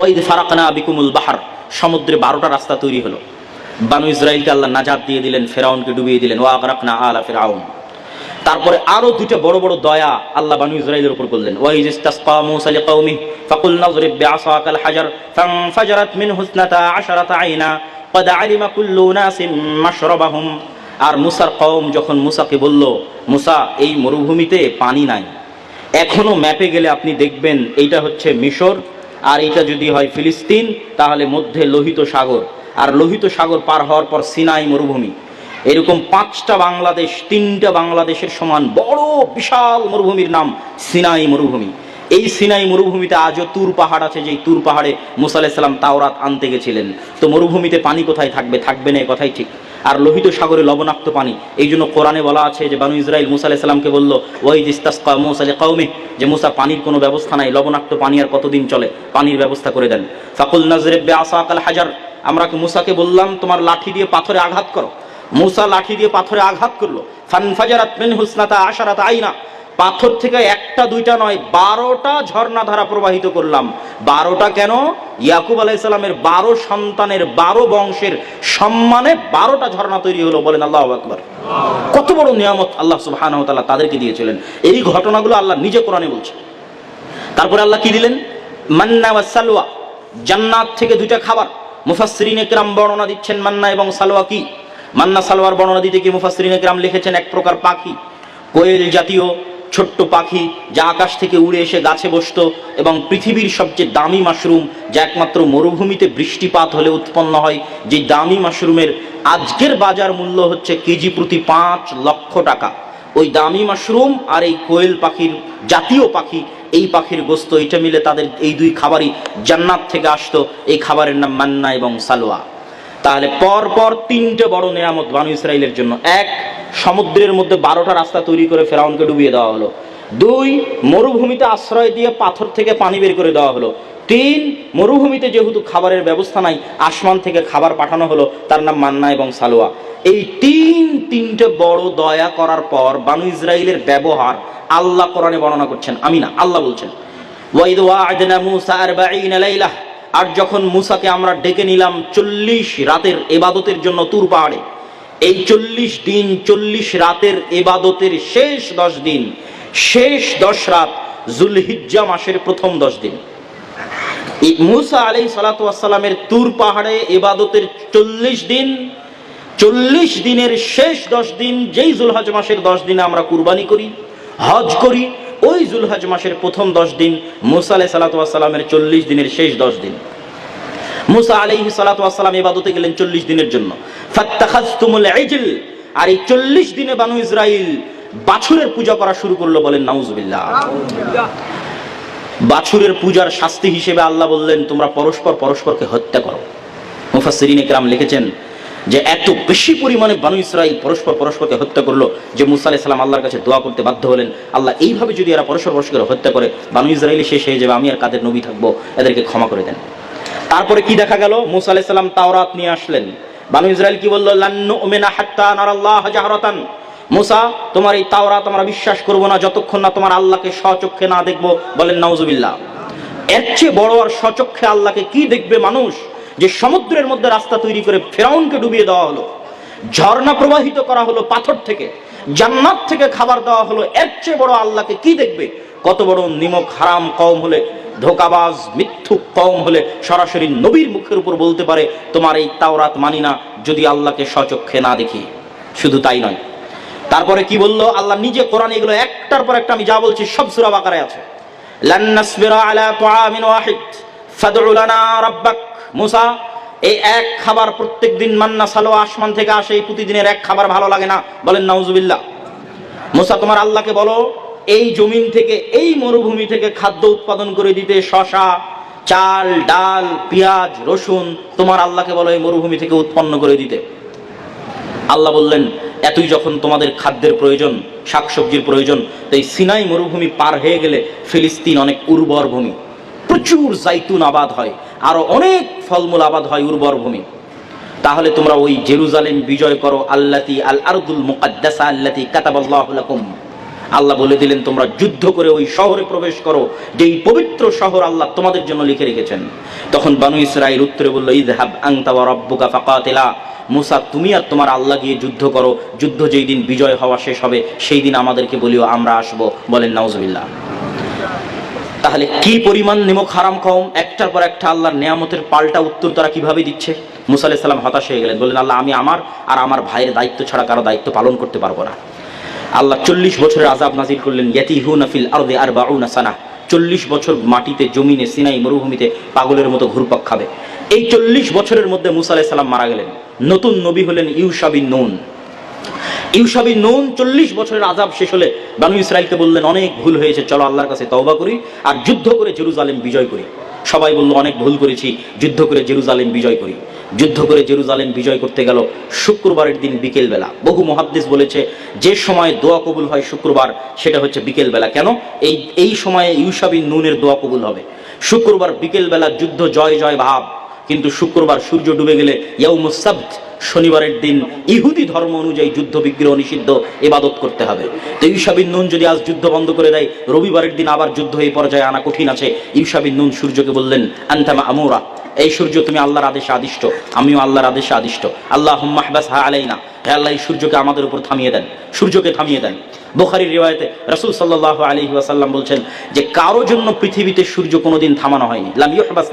ওই ফারাকানা বিকুমুল বাহার সমুদ্রে বারোটা রাস্তা তৈরি হলো বানু ইসরায়েলকে আল্লাহ নাজাদ দিয়ে দিলেন ফেরাউনকে ডুবিয়ে দিলেন ও আগরাকনা আলা ফেরাউন তারপরে আরো দুইটা বড় বড় দয়া আল্লাহ বানু ইসরায়েলের উপর করলেন ওয়াইজ ইস্তাসকা মূসা লিকাউমি ফাকুল নাযরিব বিআসাকাল হাজার ফানফাজারাত মিনহু ইসনাতা আশারাতা আইনা قد علم كل ناس مشربهم আর মুসার কওম যখন মুসাকে বলল মুসা এই মরুভূমিতে পানি নাই এখনো ম্যাপে গেলে আপনি দেখবেন এইটা হচ্ছে মিশর আর এটা যদি হয় ফিলিস্তিন, তাহলে মধ্যে লোহিত সাগর। আর লোহিত সাগর পার হওয়ার পর সিনাই মরুভূমি। এরকম পাঁচটা বাংলাদেশ, তিনটা বাংলাদেশের সমান বড়, বিশাল মরুভূমির নাম সিনাই মরুভূমি। এই সিনাই মরুভূমিতে আজও তুর পাহাড় আছে, যেই তুর পাহাড়ে মুসা আলাইসাল্লাম তাওরাত আনতে গেছিলেন। তো মরুভূমিতে পানি কোথায় থাকবে? থাকবে না এ কথাই ঠিক। আর লোহিত সাগরে লবণাক্ত পানি। এই জন্য কোরআনে বলা আছে যে বানু ইসরায়েল মুসা আলাইসাল্লামকে বলল ওই দিস্তাসকা মুসালে কৌমে যে মুসা পানির কোনো ব্যবস্থা নাই, লবণাক্ত পানি আর কতদিন চলে? পানির ব্যবস্থা করে দেন। ফাকুল নাজরেব্বে আসাকাল হাজার। আমরা মুসাকে বললাম, তোমার লাঠি দিয়ে পাথরে আঘাত করো? মুসা লাঠি দিয়ে পাথরে আঘাত করল। ফানফাজারাত মিন হুসনাতা আশারাত আইনা। পাথর থেকে একটা, দুইটা নয়, বারোটা ঝর্ণা ধারা প্রবাহিত করলাম। বারোটা কেন? ইয়াকুব আলাইসাল্লামের বারো সন্তানের বারো বংশের সম্মানে বারোটা ঝর্ণা তৈরি হলো বলেন আল্লাহ আকবর। কত বড় নিয়ামত আল্লাহ সুবাহ তাদেরকে দিয়েছিলেন। এই ঘটনাগুলো আল্লাহ নিজে কোরআনে বলছে তারপরে আল্লাহ কি দিলেন? মান্না বা সালওয়া, জান্নাত থেকে দুইটা খাবার। মুফাসসিরিন একরাম বর্ণনা দিচ্ছেন মান্না এবং সালোয়া কি? মান্না সালোয়ার বর্ণনা দিতে কি মুফাসসিরিন একরাম লিখেছেন এক প্রকার পাখি। কোয়েল জাতীয় ছোট্ট পাখি যা আকাশ থেকে উড়ে এসে গাছে বসতো এবং পৃথিবীর সবচেয়ে দামি মাশরুম, যা একমাত্র মরুভূমিতে বৃষ্টিপাত হলে উৎপন্ন হয়, যে দামি মাশরুমের আজকের বাজার মূল্য হচ্ছে কেজি প্রতি পাঁচ লক্ষ টাকা। ওই দামি মাশরুম আর এই কোয়েল পাখির, জাতীয় পাখি, এই পাখির গোস্ত, এটা মিলে তাদের এই দুই খাবারই জান্নাত থেকে আসতো। এই খাবারের নাম মান্না এবং সালোয়া। তাহলে পর পর তিনটে বড় নেয়ামত বানু ইসরায়েলের জন্য। এক, সমুদ্রের মধ্যে বারোটা রাস্তা তৈরি করে ফেরাউনকে ডুবিয়ে দেওয়া হলো। দুই, মরুভূমিতে আশ্রয় দিয়ে পাথর থেকে পানি বের করে দেওয়া হলো। তিন, মরুভূমিতে যেহেতু খাবারের ব্যবস্থা নাই, আসমান থেকে খাবার পাঠানো হলো, তার নাম মান্না এবং সালোয়া। এই তিন, তিনটে বড় দয়া করার পর বানু ইসরায়েলের ব্যবহার আল্লাহ কোরআনে বর্ণনা করছেন। আমি না আল্লাহ বলছেন, ওয়াইদ ওয়া'adna মূসা 40 লাইলাহ। আর যখন মুসাকে আমরা ডেকে নিলাম চল্লিশ রাতের এবাদতের জন্য তুর পাহাড়ে, এই চল্লিশ দিন, চল্লিশ রাতের এবাদতের শেষ দশ দিন, শেষ দশ রাত জুলহিজ্জা মাসের প্রথম দশ দিন। মুসা আলাই সালাতামের তুর পাহাড়ে এবাদতের চল্লিশ দিন, চল্লিশ দিনের শেষ দশ দিন, যেই জুলহাজ মাসের দশ দিনে আমরা কুরবানি করি, হজ করি ওই জুলহাজ মাসের প্রথম দশ দিন মুসা আলাই সালাতামের চল্লিশ দিনের শেষ দশ দিন। মুসা আলাইহি সালাতাম এবাদতে গেলেন চল্লিশ দিনের জন্য। আর এই চল্লিশ দিনে বানু ইসরাইল বাছুরের পূজা করা শুরু করল বলেন, নাউজুবিল্লাহ। বাছুরের পূজার শাস্তি হিসেবে আল্লাহ বললেন, তোমরা পরস্পর পরস্পরকে হত্যা করো। মুফাসসিরিন একরাম লিখেছেন যে এত বেশি পরিমাণে বানু ইসরাইল পরস্পর পরস্পরকে হত্যা করল যে মুসা আলাইহিস সালাম আল্লাহর কাছে দোয়া করতে বাধ্য হলেন। আল্লাহ এইভাবে যদি এরা পরস্পর পরস্পর হত্যা করে, বানু ইসরাইলি শেষ হয়ে যাবে, আমি আর কাদের নবী থাকব, এদেরকে ক্ষমা করে দেন। তারপরে কি দেখা গেল? মুসা আলাইহিস সালাম তাওরাত নিয়ে আসলেন। বানু ইসরায়েল কি বলল? লান্নু জাহরাতান। মুসা, তোমার এই তাওরাত আমরা বিশ্বাস করব না, যতক্ষণ না তোমার আল্লাহকে স্বচক্ষে না দেখব। বলেন, নাউজুবিল্লাহ। এর চেয়ে বড় আর স্বচক্ষে আল্লাহকে কি দেখবে মানুষ? যে সমুদ্রের মধ্যে রাস্তা তৈরি করে ফেরাউনকে ডুবিয়ে দেওয়া হলো, ঝর্ণা প্রবাহিত করা হলো পাথর থেকে, জান্নাত থেকে খাবার দেওয়া হলো, এর চেয়ে বড় আল্লাহকে কি দেখবে? কত বড় নিমক হারাম কম হলে, ধোকাবাজ, মিথ্যুক কম হলে সরাসরি নবীর মুখের উপর বলতে পারে, তোমার এই তাওরাত মানি না, যদি আল্লাহকে স্বচক্ষে না দেখি। শুধু তাই নয়। তারপরে কি বলল? আল্লাহ নিজে কোরআন এগুলো একটার পর একটা আমি যা বলছি সব সূরা বাকারে আছে। লান নাসবিরা আলা তুআমিন ওয়াহিদ, ফাদউ লানা রাব্বাক মুসা, এই এক খাবার প্রত্যেক দিন মান্না সালো আসমান থেকে আসে, এই প্রতিদিনের এক খাবার ভালো লাগে না। বলেন, নাউজুবিল্লাহ। মুসা, তোমার আল্লাহকে বলো, এই জমিন থেকে, এই মরুভূমি থেকে খাদ্য উৎপাদন করে দিতে শশা, চাল, ডাল, পেঁয়াজ, রসুন, তোমার আল্লাহকে বলো, এই মরুভূমি থেকে উৎপন্ন করে দিতে। আল্লাহ বললেন, এতই যখন তোমাদের খাদ্যের প্রয়োজন, শাকসবজির প্রয়োজন তো এই সিনাই মরুভূমি পার হয়ে গেলে ফিলিস্তিন অনেক উর্বর ভূমি। প্রচুর জাইতুন আবাদ হয়, আরও অনেক ফলমূল আবাদ হয় উর্বর ভূমি। তাহলে তোমরা ওই জেরুজালেম বিজয় করো, আল্লাতি আল আরদুল মুকাদ্দাসা আল্লাতি কাতাবাল্লাহু লাকুম। আল্লাহ বলে দিলেন, তোমরা যুদ্ধ করে ওই শহরে প্রবেশ করো, যেই পবিত্র শহর আল্লাহ তোমাদের জন্য লিখে রেখেছেন। তখন বানু ইসরাইল উত্তরে বলল ইদহাব আংতা ওয়া রব্বুকা ফাকাতিলা। মুসা, তুমি আর তোমার আল্লাহ গিয়ে যুদ্ধ করো, যুদ্ধ যেই দিন বিজয় হওয়া শেষ হবে, সেই দিন আমাদেরকে বলিও, আমরা আসব। বলেন, নাউজুবিল্লাহ। তাহলে কি পরিমাণ নিমক হারাম কম? একটার পর একটা আল্লাহর নিয়ামতের পাল্টা উত্তর তারা কীভাবে দিচ্ছে? মুসা সালাম হতাশ হয়ে গেলেন। বললেন, আল্লাহ, আমি আমার আর আমার ভাইয়ের দায়িত্ব ছাড়া কারও দায়িত্ব পালন করতে পারব না। আল্লাহ চল্লিশ বছরের আজাব নাজির করলেন, ইয়াতিহুনা ফিল আরদি আরবাউনা সানা। চল্লিশ বছর মাটিতে, জমিনে, সিনাই, মরুভূমিতে পাগলের মতো ঘুরপাক খাবে। এই চল্লিশ বছরের মধ্যে মুসা আলাইহিস সালাম মারা গেলেন। নতুন নবী হলেন ইউসাবিন নুন। ইউসাবি নুন, চল্লিশ বছরের আজাব শেষ হলে বানু ইসরায়েলকে বললেন, অনেক ভুল হয়েছে, চলো আল্লাহর কাছে তওবা করি আর যুদ্ধ করে জেরুজালেম বিজয় করি। সবাই বলল, অনেক ভুল করেছি, যুদ্ধ করে জেরুজালেম বিজয় করি। যুদ্ধ করে জেরুজালেম বিজয় করতে গেল শুক্রবারের দিন বিকেলবেলা। বহু মহাদ্দেশ বলেছে, যে সময় দোয়া কবুল হয় শুক্রবার, সেটা হচ্ছে বিকেলবেলা। কেন? এই এই সময়ে ইউসাবিন নুনের দোয়া কবুল হবে। শুক্রবার বিকেলবেলা যুদ্ধ জয় জয়, ভাব। কিন্তু শুক্রবার সূর্য ডুবে গেলে ইয়াউমুসাব্ত শনিবারের দিন ইহুদি ধর্ম অনুযায়ী যুদ্ধ বিগ্রহ নিষিদ্ধ এবাদত করতে হবে। তো ইউসাবিন নুন যদি আজ যুদ্ধ বন্ধ করে দেয়, রবিবারের দিন আবার যুদ্ধ এই পর্যায়ে আনা কঠিন আছে। ইউসাবিন নুন সূর্যকে বললেন আন্তামা আমুরা এই সূর্য তুমি আল্লাহর আদেশে আদিষ্ট, আমিও আল্লাহর আদেশে আদিষ্ট। আল্লাহ মাহবাস হা আলাইনা হে আল্লাহ এই সূর্যকে আমাদের উপর থামিয়ে দেন সূর্যকে থামিয়ে দেন। বোখারির রিওয়ায়তে রাসূল সাল্লাহ আলী ওয়াসাল্লাম বলছেন যে কারও জন্য পৃথিবীতে সূর্য কোনোদিন থামানো হয়নি। লাম ইউহবাস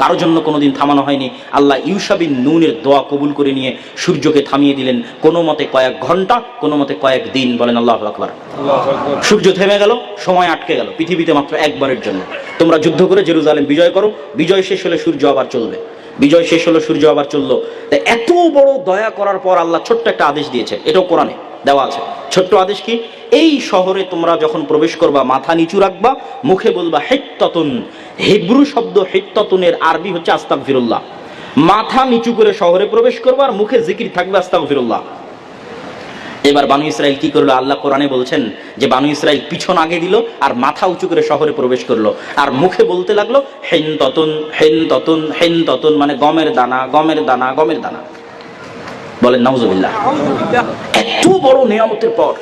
কারও জন্য কোনোদিন থামানো হয়নি। আল্লাহ ইউসাবিন নুনের দোয়া কবুল করে নিয়ে সূর্যকে থামিয়ে দিলেন। কোনো মতে কয়েক ঘণ্টা কোনো মতে কয়েক দিন বলেন আল্লাহ আকবার। সূর্য থেমে গেল সময় আটকে গেল পৃথিবীতে মাত্র একবারের জন্য। তোমরা যুদ্ধ করে জেরুজালেম বিজয় করো বিজয় শেষ হলে সূর্য আবার চলবে। বিজয় শেষ হলো, সূর্য আবার চলল। এত বড় দয়া করার পর আল্লাহ ছোট্ট একটা আদেশ দিয়েছে এটাও কোরআনে দেওয়া আছে। ছোট্ট আদেশ কি? এই শহরে তোমরা যখন প্রবেশ করবা, মাথা নিচু রাখবা, মুখে বলবা হেত্ততুন হিব্রু শব্দ হেত্ততুনের আরবি হচ্ছে আস্তাক ফিরুল্লাহ মাথা নিচু করে শহরে প্রবেশ করবা আর মুখে জিকির থাকবে আস্তাক ফিরুল্লাহ এবার বানু ইসরায়েল কি করল? আল্লাহ কোরআনে বলছেন যে বানু ইসরায়েল পিছন আগে দিল আর মাথা উঁচু করে শহরে প্রবেশ করল। আর মুখে বলতে লাগল, হেন ততন হেন ততন হেন ততন মানে গমের দানা গমের দানা গমের দানা। বলেন, নাউজুবিল্লাহ। এত বড় নিয়ামতের পর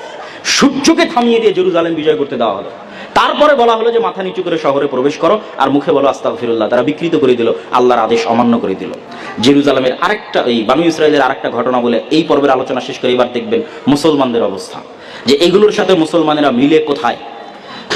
সূর্যকে থামিয়ে দিয়ে জেরুজালেম বিজয় করতে দেওয়া হলো। তারপরে বলা হলো যে, মাথা নিচু করে শহরে প্রবেশ করো আর মুখে বলো আস্তাক ফিরুল্লাহ তারা বিকৃত করে দিল, আল্লাহর আদেশ অমান্য করে দিল। জেরুজালেমের আরেকটা, এই বানু ইসরায়েলের আরেকটা ঘটনা বলে এই পর্বের আলোচনা শেষ করে এবার দেখবেন মুসলমানদের অবস্থা। যে এগুলোর সাথে মুসলমানেরা মিলে কোথায়?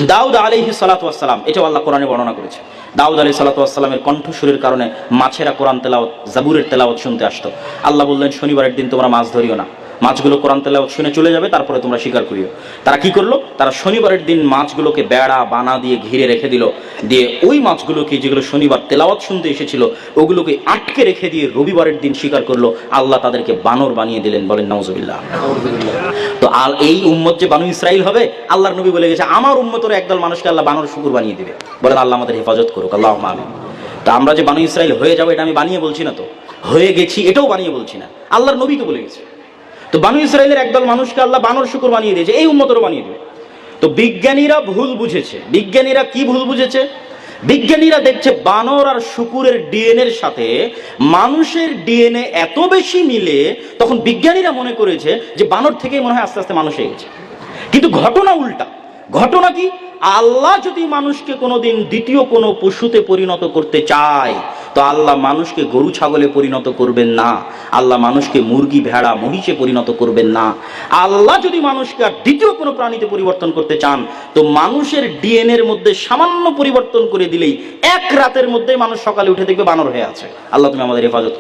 দাউদ আলাইহি সালাতাম এটাও আল্লাহ কোরআনে বর্ণনা করেছে। দাউদ আলি সালাতামের কণ্ঠস্বরের কারণে মাছেরা কোরআন তেলাওয়াত, জাবুরের তেলাওয়াত শুনতে আসতো। আল্লাহ বললেন, শনিবারের দিন তোমরা মাছ ধরিও না। মাছগুলো কোরআন তেলাওয়াত শুনে চলে যাবে, তারপরে তোমরা স্বীকার করিও। তারা কি করল? তারা শনিবারের দিন মাছগুলোকে বেড়া, বানা দিয়ে ঘিরে রেখে দিল। দিয়ে ওই মাছগুলোকে যেগুলো শনিবার তেলাওয়াত শুনতে এসেছিল, ওগুলোকে আটকে রেখে দিয়ে রবিবারের দিন স্বীকার করল। আল্লাহ তাদেরকে বানর বানিয়ে দিলেন, বলেন নওজবিল্লাহ তো আল, এই উম্মত যে বানু ইসরাইল হবে, আল্লাহর নবী বলে গেছে, আমার উম্মতের একদল মানুষকে আল্লাহ বানর শুকুর বানিয়ে দিবে। বলেন, আল্লাহ আমাদের হেফাজত করুক আল্লাহ আমিন। তা আমরা যে বানু ইসরাইল হয়ে যাব, এটা আমি বানিয়ে বলছি না তো। হয়ে গেছি, এটাও বানিয়ে বলছি না। আল্লাহর নবী তো বলে গেছে। তো বানু ইসরায়েলের একদল মানুষকে আল্লাহ বানর শুকুর বানিয়ে দিয়েছে, এই উন্মতরও বানিয়ে দেবে। তো বিজ্ঞানীরা ভুল বুঝেছে। বিজ্ঞানীরা কি ভুল বুঝেছে? বিজ্ঞানীরা দেখছে বানর আর শুকুরের ডিএনএর সাথে মানুষের ডিএনএ এত বেশি মিলে, তখন বিজ্ঞানীরা মনে করেছে যে বানর থেকেই মনে হয় আস্তে আস্তে মানুষ হয়ে গেছে। কিন্তু ঘটনা উল্টা। ঘটনা কি? আল্লাহ যদি মানুষকে কোনোদিন দ্বিতীয় কোনো পশুতে পরিণত করতে চায় তো আল্লাহ মানুষকে গরু ছাগলে পরিণত করবেন না। আল্লাহ মানুষকে মুরগি, ভেড়া, মহিষে পরিণত করবেন না। আল্লাহ যদি মানুষকে আর দ্বিতীয় কোনো প্রাণীতে পরিবর্তন করতে চান, তো মানুষের ডিএনএর মধ্যে সামান্য পরিবর্তন করে দিলেই এক রাতের মধ্যে মানুষ সকালে উঠে দেখবে বানর হয়ে আছে। আল্লাহ তুমি আমাদের হেফাজত।